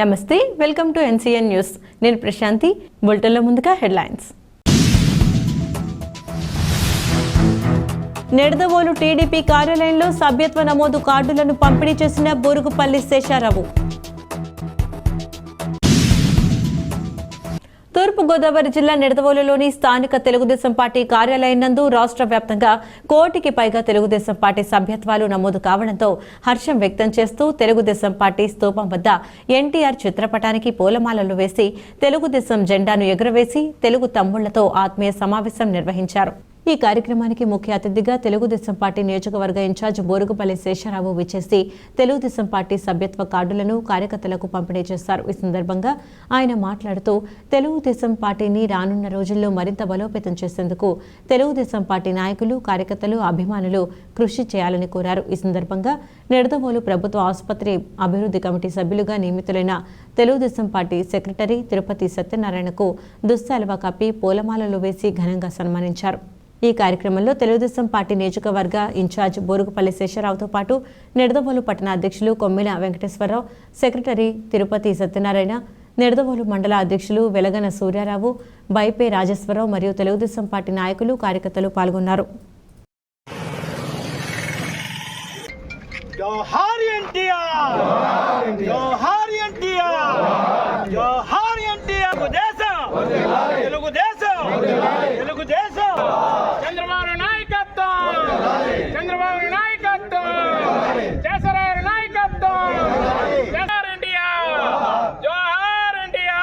నమస్తే welcome to NCN news. నేను ప్రశాంతి బులెటిన్లో ముందుగా హెడ్లైన్స్. నిడదవోలు టీడీపీ కార్యాలయంలో సభ్యత్వ నమోదు కార్డులను పంపిణీ చేసిన బోరుగుపల్లి శేషారావు. తూర్పుగోదావరి జిల్లా నిడదవోలులోని స్థానిక తెలుగుదేశం పార్టీ కార్యాలయం నందు రాష్ట్ర వ్యాప్తంగా కోటికి పైగా తెలుగుదేశం పార్టీ సభ్యత్వాలు నమోదు కావడంతో హర్షం వ్యక్తం చేస్తూ తెలుగుదేశం పార్టీ స్తూపం వద్ద ఎన్టీఆర్ చిత్రపటానికి పూలమాలలు వేసి తెలుగుదేశం జెండాను ఎగురవేసి తెలుగు తమ్ముళ్ళతో ఆత్మీయ సమావేశం నిర్వహించారు. ఈ కార్యక్రమానికి ముఖ్య అతిథిగా తెలుగుదేశం పార్టీ నియోజకవర్గ ఇన్ఛార్జ్ బోరుగుపల్లి శేషారావు విచ్చేసి తెలుగుదేశం పార్టీ సభ్యత్వ కార్డులను కార్యకర్తలకు పంపిణీ చేశారు. ఈ సందర్భంగా ఆయన మాట్లాడుతూ తెలుగుదేశం పార్టీని రానున్న రోజుల్లో మరింత బలోపేతం చేసేందుకు తెలుగుదేశం పార్టీ నాయకులు కార్యకర్తలు అభిమానులు కృషి చేయాలని కోరారు. ఈ సందర్భంగా నిడదవోలు ప్రభుత్వ ఆసుపత్రి అభివృద్ధి కమిటీ సభ్యులుగా నియమితులైన తెలుగుదేశం పార్టీ సెక్రటరీ తిరుపతి సత్యనారాయణకు దుస్సాలువ కప్పి పూలమాలలు వేసి ఘనంగా సన్మానించారు. ఈ కార్యక్రమంలో తెలుగుదేశం పార్టీ నియోజకవర్గ ఇన్ఛార్జ్ బోరుగుపల్లి శేషరావుతో పాటు నిడదవోలు పట్టణ అధ్యక్షులు కొమ్మిన వెంకటేశ్వరరావు సెక్రటరీ తిరుపతి సత్యనారాయణ నిడదవోలు మండల అధ్యక్షులు వెలగన సూర్యారావు బైపే రాజేశ్వరరావు మరియు తెలుగుదేశం పార్టీ నాయకులు కార్యకర్తలు పాల్గొన్నారు. జోహార్ ఎన్టీఆర్! జోహార్ ఎన్టీఆర్ జోహార్ ఎన్టీఆర్ తెలుగుదేశం తెలుగుదేశం! చంద్రబాబు నాయకత్వం చంద్రబాబు నాయకత్వం చేసరారు నాయకత్వం జోహార్ ఇండియా జోహార్ ఇండియా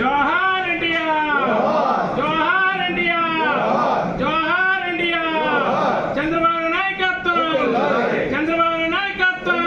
జోహార్ ఇండియా జోహార్ ఇండియా జోహార్ ఇండియా చంద్రబాబు నాయకత్వం చంద్రబాబు నాయకత్వం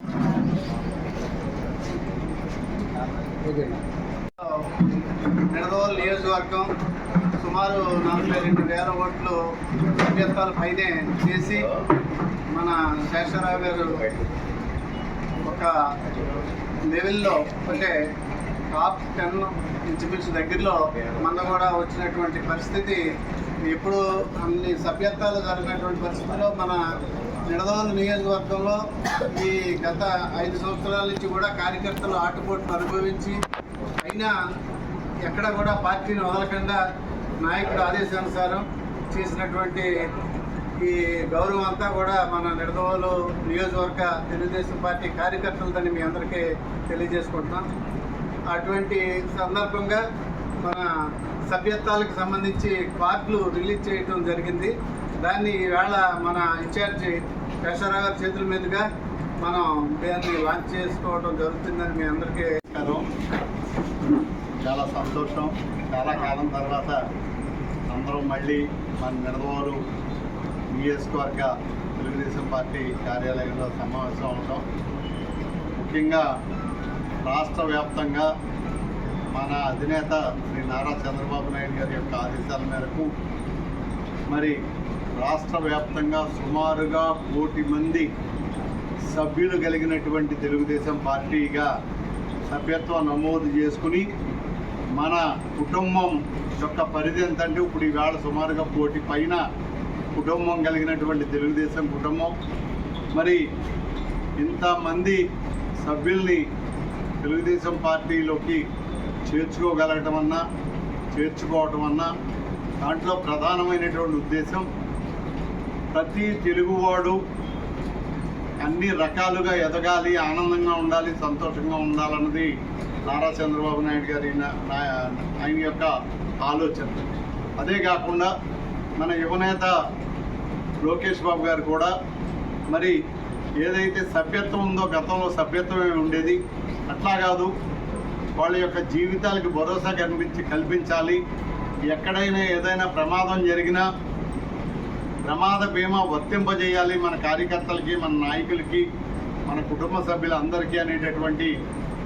నిడదవోలు నియోజకవర్గం సుమారు నలభై రెండు వేల ఓట్లు సభ్యత్వాల పైనే చేసి మన శేషరావు గారు ఒక లెవెల్లో అంటే టాప్ టెన్ ఇంచుమించు దగ్గరలో మన కూడా వచ్చినటువంటి పరిస్థితి ఎప్పుడు అన్ని సభ్యత్వాలు జరిగినటువంటి పరిస్థితిలో మన నిడదవోలు నియోజకవర్గంలో ఈ గత ఐదు సంవత్సరాల నుంచి కూడా కార్యకర్తలు ఆటుపోట్లు అనుభవించి అయినా ఎక్కడ కూడా పార్టీని వదలకుండా నాయకుడు ఆదేశానుసారం చేసినటువంటి ఈ గౌరవం అంతా కూడా మన నిడదవోలు నియోజకవర్గ తెలుగుదేశం పార్టీ కార్యకర్తలదని మీ అందరికీ తెలియజేసుకుంటున్నాం. అటువంటి సందర్భంగా మన సభ్యత్వాలకు సంబంధించి కార్డులు రిలీజ్ చేయడం జరిగింది. దాన్ని ఈవేళ మన ఇన్ఛార్జి కేశవరావు గారి చేతుల మీదుగా మనం దాన్ని లాంచ్ చేసుకోవడం జరుగుతుందని మీ అందరికీ చాలా సంతోషం. చాలా కాలం తర్వాత అందరం మళ్ళీ మన నిడదవోలు నియోజకవర్గ తెలుగుదేశం పార్టీ కార్యాలయంలో సమావేశం అవటం. ముఖ్యంగా రాష్ట్ర వ్యాప్తంగా మన అధినేత శ్రీ నారా చంద్రబాబు నాయుడు గారి యొక్క ఆదేశాల మేరకు మరి రాష్ట్ర వ్యాప్తంగా సుమారుగా కోటి మంది సభ్యులు కలిగినటువంటి తెలుగుదేశం పార్టీగా సభ్యత్వం నమోదు చేసుకుని మన కుటుంబం యొక్క పరిధి ఎంతంటే ఇప్పుడు ఈవేళ సుమారుగా కోటి పైన కుటుంబం కలిగినటువంటి తెలుగుదేశం కుటుంబం. మరి ఇంతమంది సభ్యుల్ని తెలుగుదేశం పార్టీలోకి చేర్చుకోగలగటం అన్నా చేర్చుకోవటం అన్నా దాంట్లో ప్రధానమైనటువంటి ఉద్దేశం ప్రతి తెలుగువాడు అన్ని రకాలుగా ఎదగాలి ఆనందంగా ఉండాలి సంతోషంగా ఉండాలన్నది నారా చంద్రబాబు నాయుడు గారి ఆయన యొక్క ఆలోచన. అదే కాకుండా మన యువనేత లోకేష్ బాబు గారు కూడా మరి ఏదైతే సభ్యత్వం ఉందో గతంలో సభ్యత్వమే ఉండేది అట్లా కాదు వాళ్ళ యొక్క జీవితాలకు భరోసా కనిపించి కల్పించాలి ఎక్కడైనా ఏదైనా ప్రమాదం జరిగినా ప్రమాద బీమా వర్తింపజేయాలి మన కార్యకర్తలకి మన నాయకులకి మన కుటుంబ సభ్యులందరికీ అనేటటువంటి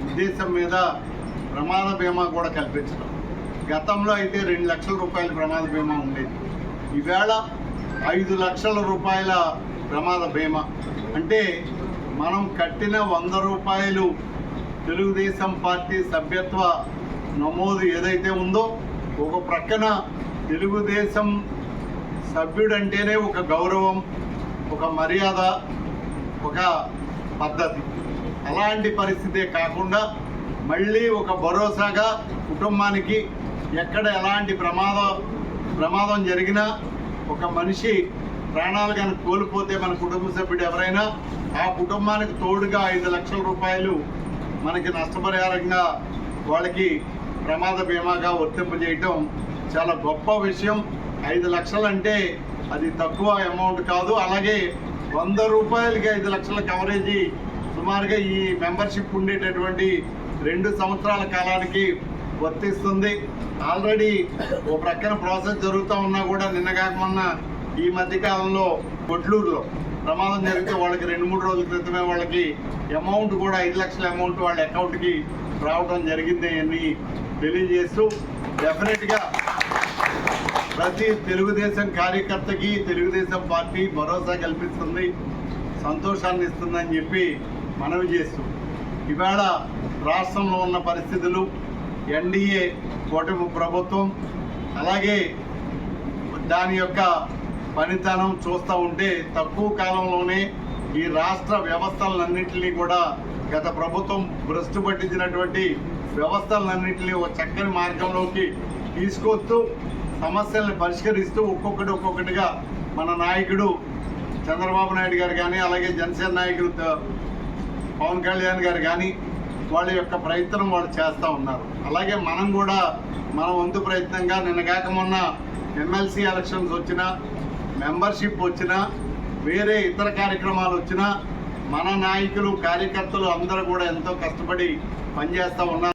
ఉద్దేశం మీద ప్రమాద బీమా కూడా కల్పించడం. గతంలో అయితే రెండు లక్షల రూపాయల ప్రమాద బీమా ఉండేది. ఈవేళ ఐదు లక్షల రూపాయల ప్రమాద బీమా. అంటే మనం కట్టిన వంద రూపాయలు తెలుగుదేశం పార్టీ సభ్యత్వ నమోదు ఏదైతే ఉందో ఒక ప్రక్కన తెలుగుదేశం సభ్యుడంటేనే ఒక గౌరవం ఒక మర్యాద ఒక పద్ధతి. అలాంటి పరిస్థితే కాకుండా మళ్ళీ ఒక భరోసాగా కుటుంబానికి ఎక్కడ ఎలాంటి ప్రమాద ప్రమాదం జరిగినా ఒక మనిషి ప్రాణాలు కనుక కోల్పోతే మన కుటుంబ సభ్యుడు ఎవరైనా ఆ కుటుంబానికి తోడుగా ఐదు లక్షల రూపాయలు మనకి నష్టపరిహారంగా వాళ్ళకి ప్రమాద బీమాగా వర్తింపజేయటం చాలా గొప్ప విషయం. ఐదు లక్షలు అంటే అది తక్కువ అమౌంట్ కాదు. అలాగే వంద రూపాయలకి ఐదు లక్షల కవరేజీ సుమారుగా ఈ మెంబర్షిప్ ఉండేటటువంటి రెండు సంవత్సరాల కాలానికి వర్తిస్తుంది. ఆల్రెడీ ఓ ప్రక్కన ప్రాసెస్ జరుగుతూ ఉన్నా కూడా నిన్న మొన్న ఈ మధ్యకాలంలో కొట్లూరులో ప్రమాదం జరిగితే వాళ్ళకి రెండు మూడు రోజుల క్రితమే వాళ్ళకి అమౌంట్ కూడా ఐదు లక్షల అమౌంట్ వాళ్ళ అకౌంట్కి రావడం జరిగింది అని తెలియజేస్తూ డెఫినెట్గా ప్రతి తెలుగుదేశం కార్యకర్తకి తెలుగుదేశం పార్టీ భరోసా కల్పిస్తుంది సంతోషాన్ని ఇస్తుందని చెప్పి మనవి చేస్తూ. ఇవాళ రాష్ట్రంలో ఉన్న పరిస్థితులు ఎన్డీఏ కూటమి ప్రభుత్వం అలాగే దాని యొక్క పనితనం చూస్తూ ఉంటే తక్కువ కాలంలోనే ఈ రాష్ట్ర వ్యవస్థలన్నింటినీ కూడా గత ప్రభుత్వం భ్రష్టు పట్టించినటువంటి వ్యవస్థలన్నింటినీ ఒక చక్కని మార్గంలోకి తీసుకొస్తూ సమస్యల్ని పరిష్కరిస్తూ ఒక్కొక్కటి ఒక్కొక్కటిగా మన నాయకుడు చంద్రబాబు నాయుడు గారు కానీ అలాగే జనసేన నాయకుడు పవన్ కళ్యాణ్ గారు కానీ వాళ్ళ యొక్క ప్రయత్నం వాళ్ళు చేస్తూ ఉన్నారు. అలాగే మనం కూడా మన వంతు ప్రయత్నంగా నిన్న కాక మొన్న ఎమ్మెల్సీ ఎలక్షన్స్ వచ్చినా మెంబర్షిప్ వచ్చినా వేరే ఇతర కార్యక్రమాలు వచ్చినా మన నాయకులు కార్యకర్తలు అందరూ కూడా ఎంతో కష్టపడి పనిచేస్తూ ఉన్నారు.